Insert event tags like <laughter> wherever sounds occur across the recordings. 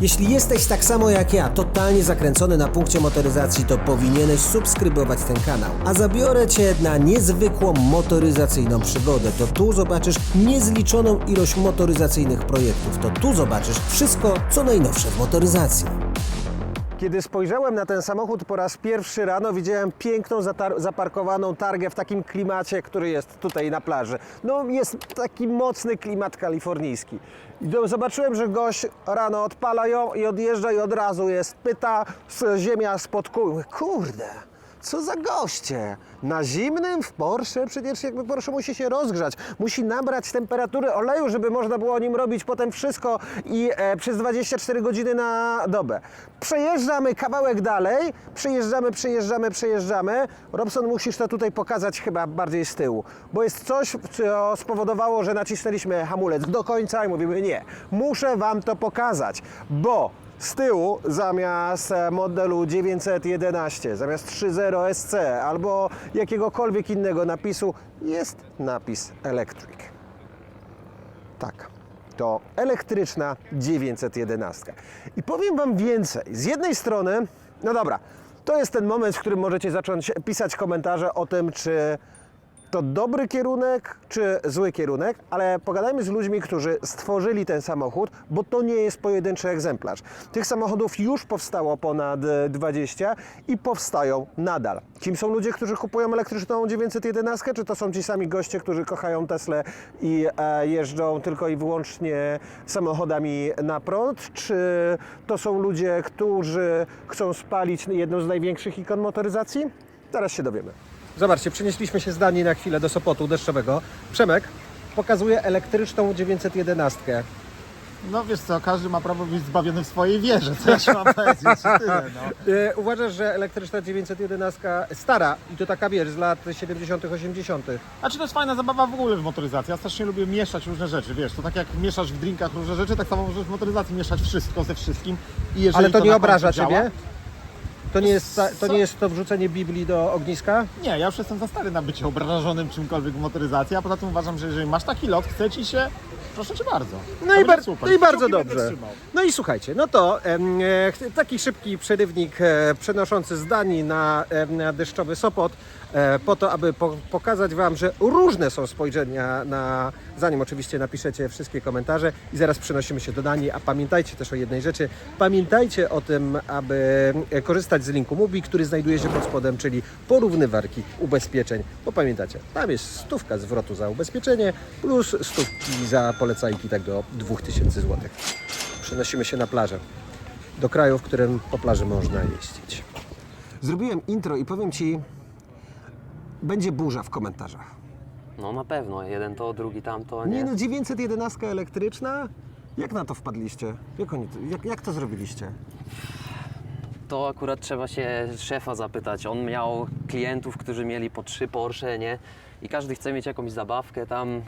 Jeśli jesteś tak samo jak ja, totalnie zakręcony na punkcie motoryzacji, to powinieneś subskrybować ten kanał. A zabiorę Cię na niezwykłą motoryzacyjną przygodę. To tu zobaczysz niezliczoną ilość motoryzacyjnych projektów. To tu zobaczysz wszystko, co najnowsze w motoryzacji. Kiedy spojrzałem na ten samochód po raz pierwszy rano, widziałem piękną zaparkowaną targę w takim klimacie, który jest tutaj na plaży. No jest taki mocny klimat kalifornijski. I zobaczyłem, że gość rano odpala ją i odjeżdża i od razu jest, pyta z ziemia spod kół. Kurde, co za goście! Na zimnym w Porsche? Przecież jakby Porsche musi się rozgrzać, musi nabrać temperatury oleju, żeby można było nim robić potem wszystko i e, przez 24 godziny na dobę. Przejeżdżamy kawałek dalej, przejeżdżamy, przejeżdżamy, przejeżdżamy. Robson, musisz to tutaj pokazać chyba bardziej z tyłu, bo jest coś, co spowodowało, że nacisnęliśmy hamulec do końca i mówimy nie, muszę Wam to pokazać, bo z tyłu zamiast e, modelu 911, zamiast 3.0 SC albo jakiegokolwiek innego napisu jest napis Electric. Tak, to elektryczna 911. I powiem Wam więcej. Z jednej strony, no dobra, to jest ten moment, w którym możecie zacząć pisać komentarze o tym, czy to dobry kierunek, czy zły kierunek, ale pogadajmy z ludźmi, którzy stworzyli ten samochód, bo to nie jest pojedynczy egzemplarz. Tych samochodów już powstało ponad e, 20 i powstają nadal. Kim są ludzie, którzy kupują elektryczną 911? Czy to są ci sami goście, którzy kochają Tesla i e, jeżdżą tylko i wyłącznie samochodami na prąd? Czy to są ludzie, którzy chcą spalić jedną z największych ikon motoryzacji? Zaraz się dowiemy. Zobaczcie, przenieśliśmy się z Danii na chwilę do Sopotu deszczowego. Przemek pokazuje elektryczną 911. No wiesz co, każdy ma prawo być zbawiony w swojej wierze, co ja ci mam <laughs> powiedzieć, tyle no. E, uważasz, że elektryczna 911 stara i to taka wiesz z lat 70., 80. Znaczy to jest fajna zabawa w ogóle w motoryzacji, ja strasznie lubię mieszać różne rzeczy, wiesz, to tak jak mieszasz w drinkach różne rzeczy, tak samo możesz w motoryzacji mieszać wszystko ze wszystkim i jeżeli Ale to nie na końcu obraża działa, ciebie? To nie, jest, ta- to nie jest to wrzucenie Biblii do ogniska? Nie, ja już jestem za stary na bycie obrażonym czymkolwiek w motoryzacji, a poza tym uważam, że jeżeli masz taki lot, chce ci się, proszę cię bardzo. No i, bar- super. no i bardzo dobrze. No i słuchajcie, no to em, e, taki szybki przerywnik e, przenoszący z Danii na, em, na deszczowy Sopot, e, po to, aby po, pokazać Wam, że różne są spojrzenia na, zanim oczywiście napiszecie wszystkie komentarze i zaraz przenosimy się do Danii, a pamiętajcie też o jednej rzeczy, pamiętajcie o tym, aby e, korzystać z linku Mubi, który znajduje się pod spodem, czyli porównywarki ubezpieczeń, bo pamiętacie, tam jest stówka zwrotu za ubezpieczenie plus stówki za polecajki tak do 2000 zł. Przenosimy się na plażę, do kraju, w którym po plaży można jeździć. Zrobiłem intro i powiem Ci, będzie burza w komentarzach. No na pewno, jeden to, drugi tamto, Nie nie? no, 911 elektryczna? Jak na to wpadliście? Jak, oni, to- jak, jak to zrobiliście? To akurat trzeba się szefa zapytać. On miał klientów, którzy mieli po trzy Porsche, nie? I każdy chce mieć jakąś zabawkę tam, y,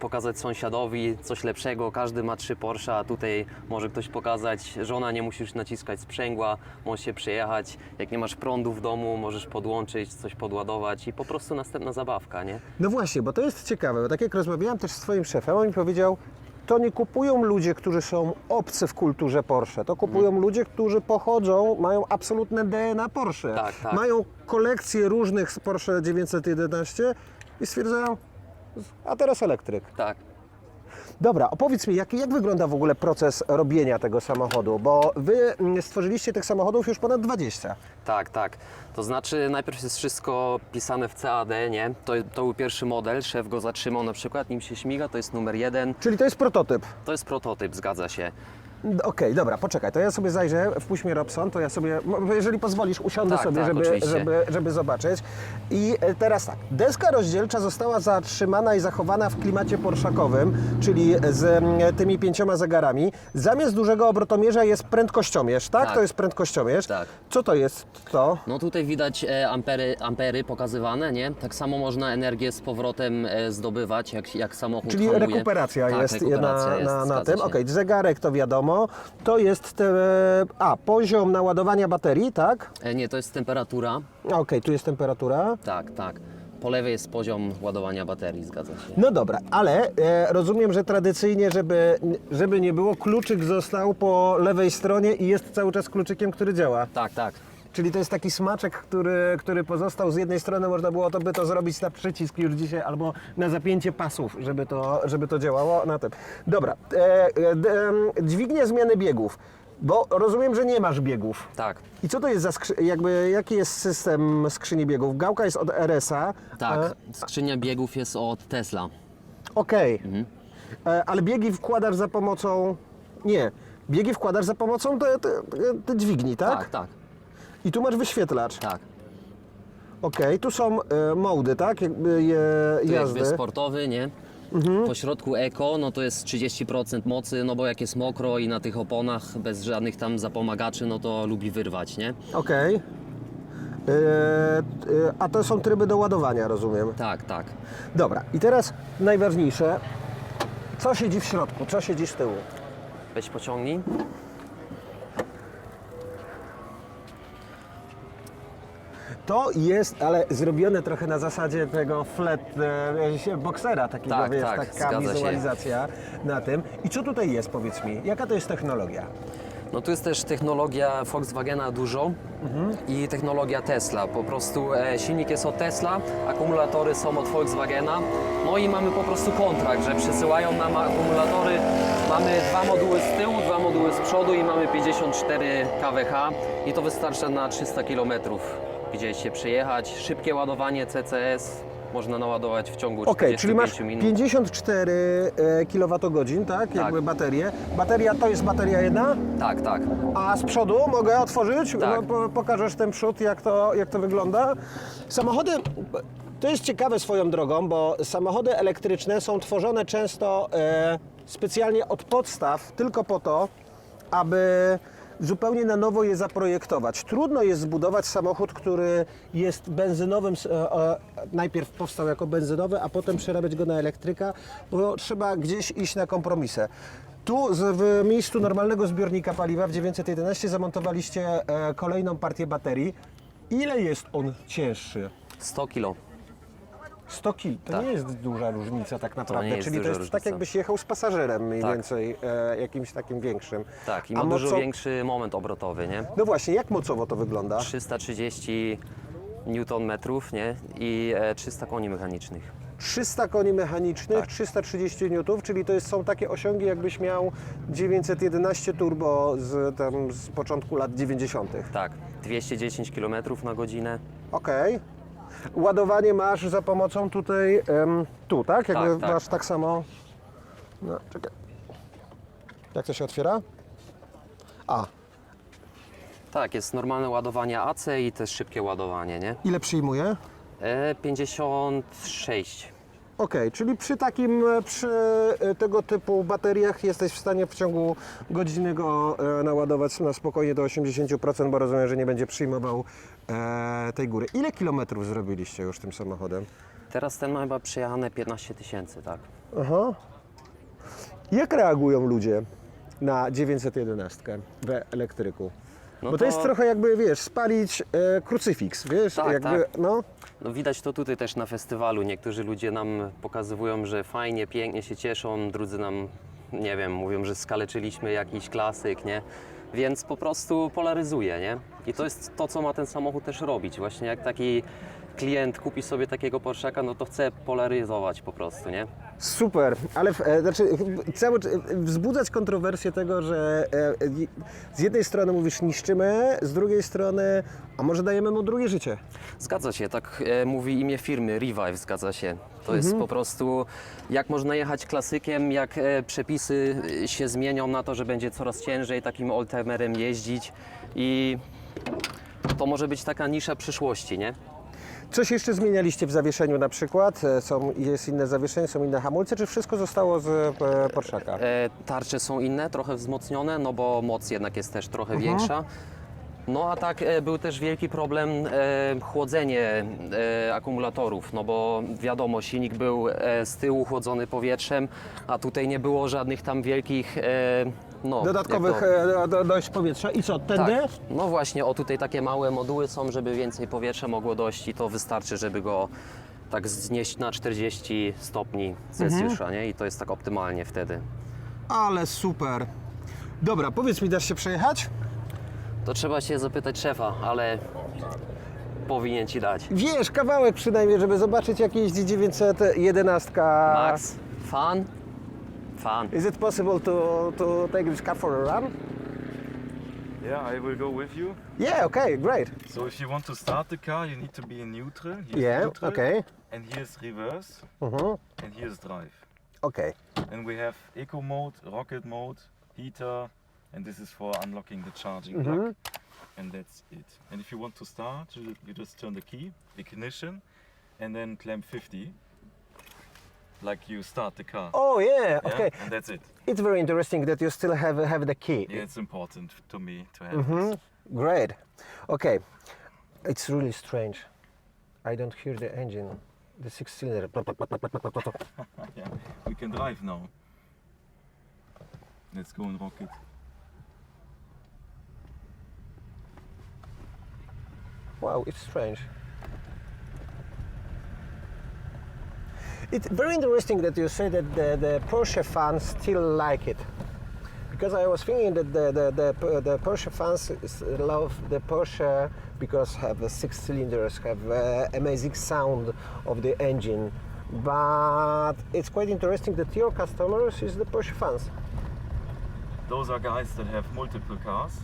pokazać sąsiadowi coś lepszego. Każdy ma trzy Porsche, a tutaj może ktoś pokazać, żona nie musisz naciskać sprzęgła, możesz się przejechać. Jak nie masz prądu w domu, możesz podłączyć, coś podładować i po prostu następna zabawka, nie? No właśnie, bo to jest ciekawe, bo tak jak rozmawiałem też z swoim szefem, on mi powiedział, to nie kupują ludzie, którzy są obcy w kulturze Porsche. To kupują ludzie, którzy pochodzą, mają absolutne DNA Porsche. Tak, tak. Mają kolekcję różnych z Porsche 911 i stwierdzają, a teraz elektryk. Tak. Dobra, opowiedz mi, jak, jak wygląda w ogóle proces robienia tego samochodu? Bo wy mm, stworzyliście tych samochodów już ponad 20. Tak, tak. To znaczy najpierw jest wszystko pisane w CAD, nie? To, to był pierwszy model, szef go zatrzymał na przykład, nim się śmiga, to jest numer jeden. Czyli to jest prototyp. To jest prototyp, zgadza się. Okej, dobra, poczekaj, to ja sobie zajrzę, wpuść mnie Robson, to ja sobie, jeżeli pozwolisz, usiądę Tak, sobie, tak, żeby, oczywiście. żeby, żeby zobaczyć. I e, teraz tak, deska rozdzielcza została zatrzymana i zachowana w klimacie porszakowym, czyli z tymi pięcioma zegarami. Zamiast dużego obrotomierza jest prędkościomierz, tak? Tak. To jest prędkościomierz. Tak. Co to jest to? No tutaj widać e, ampery, ampery pokazywane, nie? Tak samo można energię z powrotem e, zdobywać, jak, jak samochód Czyli hamuje. rekuperacja tak, jest rekuperacja na, jest, na, na zgadza tym. się. Okej, zegarek to wiadomo. To jest te, a, poziom naładowania baterii, tak? E, nie, to jest temperatura. Okej, tu jest temperatura. Tak, tak. po lewej jest poziom ładowania baterii, zgadza się. No dobra, ale e, rozumiem, że tradycyjnie, żeby, żeby nie było, kluczyk został po lewej stronie i jest cały czas kluczykiem, który działa. Tak, tak. Czyli to jest taki smaczek, który, który pozostał. Z jednej strony można było to by to zrobić na przycisk już dzisiaj, albo na zapięcie pasów, żeby to, żeby to działało na tym. Dobra, e, e, d, em, dźwignia zmiany biegów, bo rozumiem, że nie masz biegów. Tak. I co to jest za skrzy- jakby, jaki jest system skrzyni biegów? Gałka jest od RS-a. Tak, E, skrzynia biegów jest od Tesla. Okej, Mhm. E, ale biegi wkładasz za pomocą... Nie, biegi wkładasz za pomocą te, te, te dźwigni, tak? Tak, tak, I tu masz wyświetlacz. tak. Okej, tu są e, mody, tak? Jakby je, Tu jazdy. Mhm. jakby sportowy, nie? Po środku eko, no to jest 30% mocy, no bo jak jest mokro i na tych oponach bez żadnych tam zapomagaczy, no to lubi wyrwać, nie? Okej. E, e, a to są tryby do ładowania, rozumiem. Tak, tak. Dobra, i teraz najważniejsze. Co siedzi w środku? Co siedzi z tyłu? Weź pociągnij. To jest, ale zrobione trochę na zasadzie tego flat e, boksera, takiego, Tak, wiesz, tak, taka zgadza się. wizualizacja na tym. I co tutaj jest, powiedz mi? Jaka to jest technologia? No tu jest też technologia Volkswagena dużo i technologia Tesla. Po prostu e, silnik jest od Tesla, akumulatory są od Volkswagena. No i mamy po prostu kontrakt, że przesyłają nam akumulatory. Mamy dwa moduły z tyłu, dwa moduły z przodu i mamy 54 kWh i to wystarcza na 300 km gdzieś się przejechać. Szybkie ładowanie CCS można naładować w ciągu Okej, 45 czyli masz minut. 54 e, kWh, tak? Jakby baterie. Bateria to jest bateria jedna, Tak, tak. a z przodu mogę otworzyć? Tak. No, po, pokażesz ten przód, jak to, jak to wygląda. Samochody, to jest ciekawe swoją drogą, bo samochody elektryczne są tworzone często e, specjalnie od podstaw, tylko po to, aby zupełnie na nowo je zaprojektować. Trudno jest zbudować samochód, który jest benzynowym, e, e, najpierw powstał jako benzynowy, a potem przerabiać go na elektryka, bo trzeba gdzieś iść na kompromisy. Tu w miejscu normalnego zbiornika paliwa w 911 zamontowaliście e, kolejną partię baterii. Ile jest on cięższy? 100 kg. 100 kg. To Tak. nie jest duża różnica tak naprawdę. nie jest Czyli to duża jest tak różnica. jakbyś jechał z pasażerem mniej Tak. więcej, e, jakimś takim większym. Tak, i ma dużo większy moment obrotowy, nie? No właśnie, jak mocowo to wygląda? 330 Nm, nie? I e, 300 koni mechanicznych. 300 koni mechanicznych, Tak. 330 N, czyli to jest, są takie osiągi, jakbyś miał 911 turbo z, tam, z początku lat 90. Tak, 210 km na godzinę. Okej. Ładowanie masz za pomocą tutaj, em, tu, tak? Jakby Tak, tak. masz tak samo. No, czekaj. Jak to się otwiera? A, Tak, jest normalne ładowanie AC i też szybkie ładowanie, nie? ile przyjmuje? E, 56. Okej, czyli przy takim, e, przy e, tego typu bateriach jesteś w stanie w ciągu godziny go e, naładować na spokojnie do 80%, bo rozumiem, że nie będzie przyjmował tej góry. Ile kilometrów zrobiliście już tym samochodem? Teraz ten ma chyba przejechane 15 tysięcy, tak? Aha. Jak reagują ludzie na 911 w elektryku? No Bo to jest trochę jakby, wiesz, spalić e, krucyfiks, wiesz? Tak, jakby, tak. No, No widać to tutaj też na festiwalu. Niektórzy ludzie nam pokazują, że fajnie, pięknie się cieszą, drudzy nam, nie wiem, mówią, że skaleczyliśmy jakiś klasyk, nie? Więc po prostu polaryzuje, nie? I to jest to, co ma ten samochód też robić. Właśnie jak taki klient kupi sobie takiego Porszaka, no to chce polaryzować po prostu, nie? Super, ale e, znaczy, cały, cz- wzbudzać kontrowersję tego, że e, z jednej strony mówisz niszczymy, z drugiej strony, a może dajemy mu drugie życie. Zgadza się, tak e, mówi imię firmy, Revive, zgadza się. To jest po prostu, jak można jechać klasykiem, jak e, przepisy e, się zmienią na to, że będzie coraz ciężej takim oldtimerem jeździć i to może być taka nisza przyszłości, nie? Coś jeszcze zmienialiście w zawieszeniu na przykład? E, Są, jest inne zawieszenie, są inne hamulce, czy wszystko zostało z e, Porszaka? E, tarcze są inne, trochę wzmocnione, no bo moc jednak jest też trochę większa. No a tak e, był też wielki problem e, chłodzenie e, akumulatorów, no bo wiadomo, silnik był e, z tyłu chłodzony powietrzem, a tutaj nie było żadnych tam wielkich e, no, Dodatkowych jak to- e, do, dojść powietrza. I co, tędy? tak. No właśnie, o tutaj takie małe moduły są, żeby więcej powietrza mogło dojść i to wystarczy, żeby go tak znieść na 40 stopni Celsjusza, nie? I to jest tak optymalnie wtedy. Ale super. Dobra, powiedz mi, dasz się przejechać? To trzeba się zapytać szefa, ale powinien ci dać. Wiesz, kawałek przynajmniej, żeby zobaczyć jakieś 911. Max, fan? Fan. Is it possible to, to take this car for a run? Yeah, I will go with you. Yeah, okay, great. So if you want to start the car, you need to be in neutral. Here's Yeah, neutral, okay. And here's reverse, Mhm. and here's drive. Okay. And we have eco mode, rocket mode, heater, and this is for unlocking the charging Mhm. plug. And that's it. And if you want to start, you, you just turn the key, ignition, and then clamp 50, like you start the car. Oh yeah, Yeah? okay. And that's it. It's very interesting that you still have have the key. Yeah, it's important to me to have Mhm. this. Great. Okay. It's really strange. I don't hear the engine. The six cylinder. <laughs> yeah, we can drive now. Let's go and rock it. Wow, it's strange. It's very interesting that you say that the, the Porsche fans still like it. Because I was thinking that the, the, the, the Porsche fans love the Porsche because have the six cylinders, have uh, amazing sound of the engine. But it's quite interesting that your customers is the Porsche fans. Those are guys that have multiple cars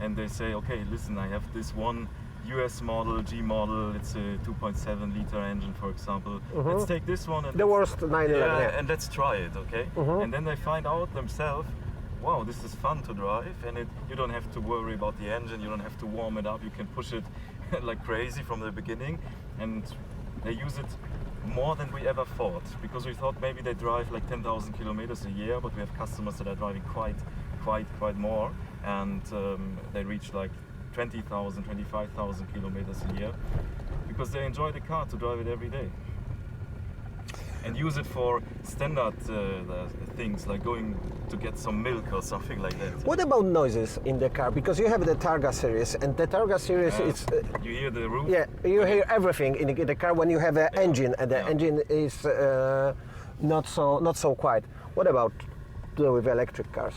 and they say, okay, listen, I have this one US model, G model, it's a 2.7 liter engine, for example. Let's take this one and The worst 911. yeah, yeah. and let's try it, okay? And then they find out themselves, wow, this is fun to drive, and it, you don't have to worry about the engine, you don't have to warm it up, you can push it <laughs> like crazy from the beginning, and they use it more than we ever thought because we thought maybe they drive like 10,000 kilometers a year, but we have customers that are driving quite, quite, quite more, and um, they reach like 20,000, 25,000 kilometers a year because they enjoy the car to drive it every day and use it for standard uh, things like going to get some milk or something like that. What about noises in the car? Because you have the Targa series, and the Targa series Uh, is uh, you hear the roof? Yeah, you hear everything in the, in the car when you have an Yeah. engine, and the Yeah. engine is uh, not so not so quiet. What about with electric cars?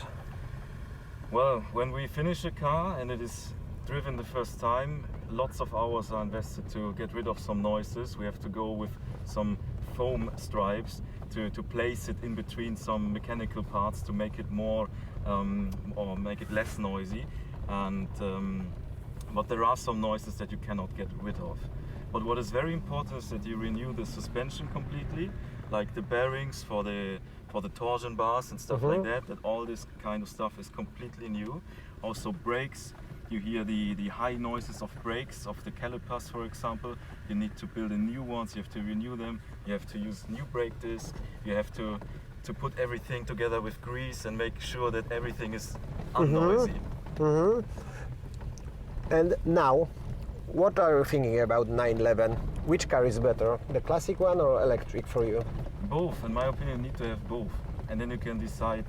Well, when we finish a car and it is driven the first time, lots of hours are invested to get rid of some noises. We have to go with some foam stripes to, to place it in between some mechanical parts to make it more um, or make it less noisy. And um, but there are some noises that you cannot get rid of. But what is very important is that you renew the suspension completely, like the bearings for the for the torsion bars and stuff like that. That all this kind of stuff is completely new. Also brakes. You hear the, the high noises of brakes of the calipers, for example. You need to build a new ones. You have to renew them. You have to use new brake disc. You have to to put everything together with grease and make sure that everything is unnoisy. Mm-hmm. Mm-hmm. And now, what are you thinking about 911? Which car is better, the classic one or electric for you? Both, in my opinion, you need to have both, and then you can decide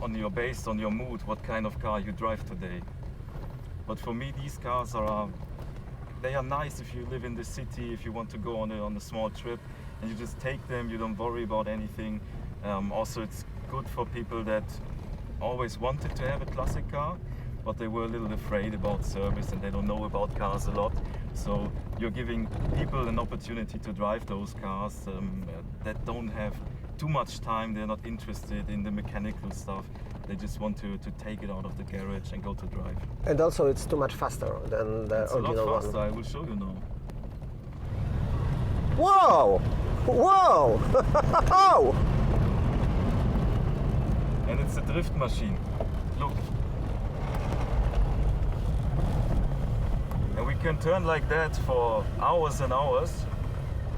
on your based on your mood what kind of car you drive today. But for me, these cars are they are nice if you live in the city, if you want to go on a, on a small trip, and you just take them. You don't worry about anything. Um, also, it's good for people that always wanted to have a classic car, but they were a little afraid about service and they don't know about cars a lot. So you're giving people an opportunity to drive those cars um, that don't have too much time. They're not interested in the mechanical stuff. They just want to, to take it out of the garage and go to drive. And also, it's too much faster than the It's a original lot faster. one. I will show you now. Whoa! Whoa! <laughs> And it's a drift machine. Look. And we can turn like that for hours and hours.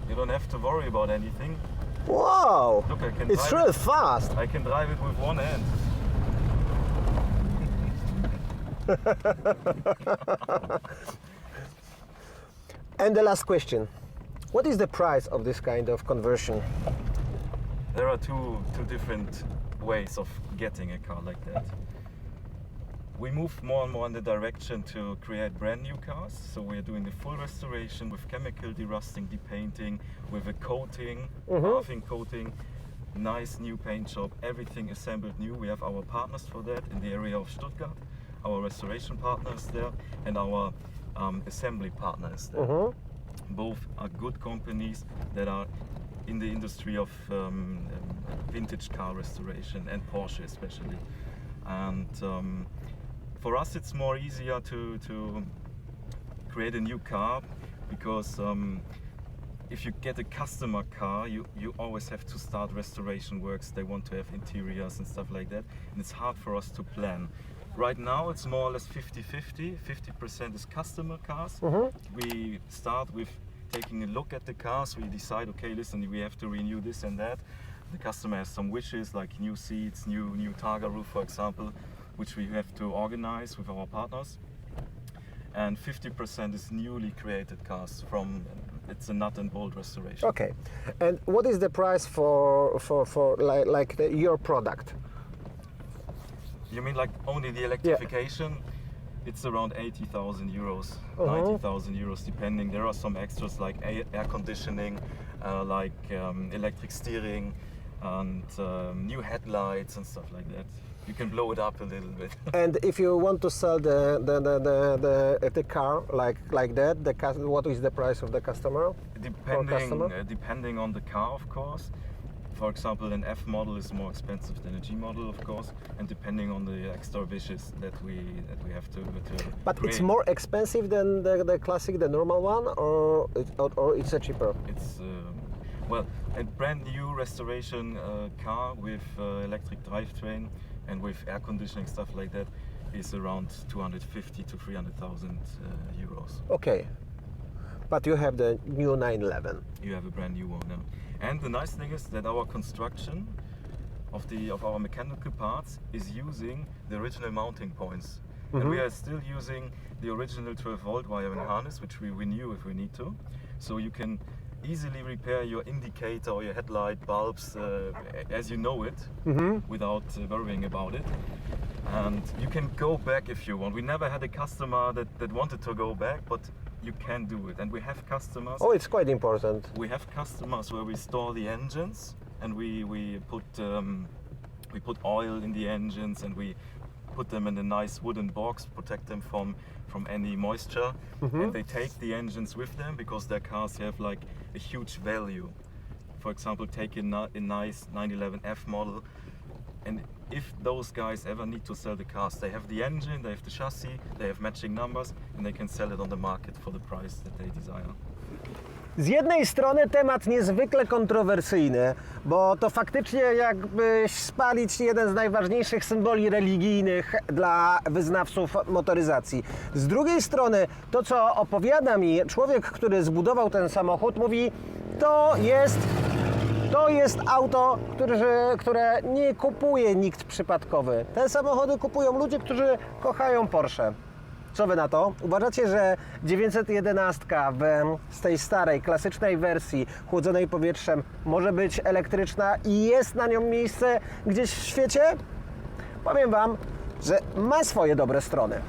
You don't have to worry about anything. Whoa! Look, I can It's drive real it. fast. I can drive it with one hand. <laughs> And the last question: What is the price of this kind of conversion? There are two two different ways of getting a car like that. We move more and more in the direction to create brand new cars. So we're doing the full restoration with chemical derusting, depainting, with a coating, halving coating, nice new paint job, everything assembled new. We have our partners for that in the area of Stuttgart. Our restoration partner is there, and our um, assembly partner is there. Both are good companies that are in the industry of um, um, vintage car restoration and Porsche especially. And um, for us, it's more easier to to create a new car because um, if you get a customer car, you, you always have to start restoration works. They want to have interiors and stuff like that, and it's hard for us to plan. Right now, it's more or less 50 50. 50% is customer cars. We start with taking a look at the cars. We decide, okay, listen, we have to renew this and that. The customer has some wishes like new seats, new, new Targa roof, for example, which we have to organize with our partners and 50% is newly created cars from it's a nut and bolt restoration Okay. And what is the price for for for like, like the, your product? you mean like only the electrification Yeah. it's around 80,000 euros 90,000 euros depending there are some extras like air, air conditioning uh, like um, electric steering and um, new headlights and stuff like that you can blow it up a little bit <laughs> And if you want to sell the the, the, the, the, the car like like that, the what is the price of the customer? Depending, customer? uh, depending on the car, of course. For example, an F model is more expensive than a G model, of course, and depending on the extra wishes that we that we have to. to But it's more expensive than the, the classic, the normal one, or it, or, or it's a cheaper. It's um, well a brand new restoration uh, car with uh, electric drivetrain and with air conditioning stuff like that is around 250 to 300,000 uh, euros. Okay. But you have the new 911. you have a brand new one now. And the nice thing is that our construction of the of our mechanical parts is using the original mounting points. And we are still using the original 12 volt wiring harness, which we renew if we need to. So you can easily repair your indicator or your headlight bulbs uh, as you know it without uh, worrying about it. And you can go back if you want. We never had a customer that, that wanted to go back, but you can do it. And we have customers Oh, it's quite important. we have customers where we store the engines and we we put um, we put oil in the engines and we put them in a nice wooden box protect them from from any moisture. Mm-hmm. And they take the engines with them because their cars have like a huge value. For example take a, a nice 911f model and if those guys ever need to sell the cars they have the engine they have the chassis they have matching numbers and they can sell it on the market for the price that they desire Z jednej strony temat niezwykle kontrowersyjny, bo to faktycznie jakbyś spalić jeden z najważniejszych symboli religijnych dla wyznawców motoryzacji. Z drugiej strony to, co opowiada mi człowiek, który zbudował ten samochód, mówi, to jest to jest auto, które, które nie kupuje nikt przypadkowy. Te samochody kupują ludzie, którzy kochają Porsche. Co wy na to? Uważacie, że 911 w, z tej starej, klasycznej wersji chłodzonej powietrzem może być elektryczna i jest na nią miejsce gdzieś w świecie? Powiem wam, że ma swoje dobre strony.